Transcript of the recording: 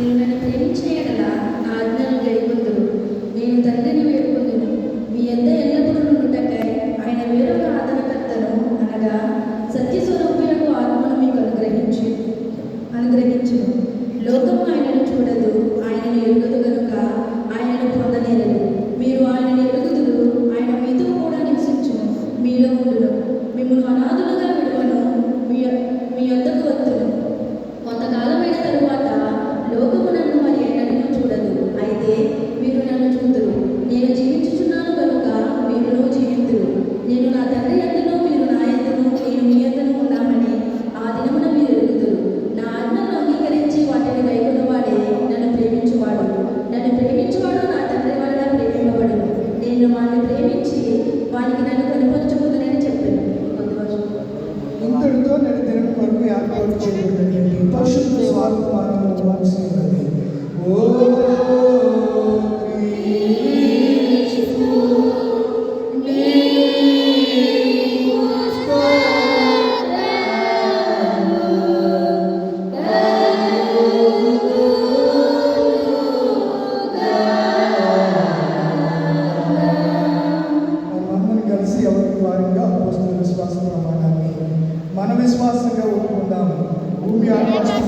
మీరు నన్ను ప్రేమించిన ఎడల నా ఆజ్ఞలను గైకొందురు నేను తండ్రిని వేడుకొందును. మీ ఎంత ఎల్లప్పుడూ నుండుటకై ఆయన వేరొక ఆదరణకర్తను అనగా సత్యస్వరూపులకు ఆత్మను మీకు అనుగ్రహించు అనుగ్రహించును. లోకము ఆయనను చూడదు ఆయనను ఎరుగదు గనుక ఆయనను పొందనేరదు మీరు ఆయనను ఎరుగుదురు ఆయన మీతో కూడా నివసించును. మీలో ఉండును. మిమ్మల్ని అనాథులుగా నేను వాడిని ప్రేమించి వానికి నన్ను కనుపరుచుకుందని చెప్పాను. ఇంతటితో నేను దినం కొరకు ఏర్పాటు చేయబడినటువంటి వారిగా అపోస్తుల విశ్వాస ప్రమాణాన్ని మన విశ్వాసంగా ఒప్పుకుందాము. భూమి ఆకాశం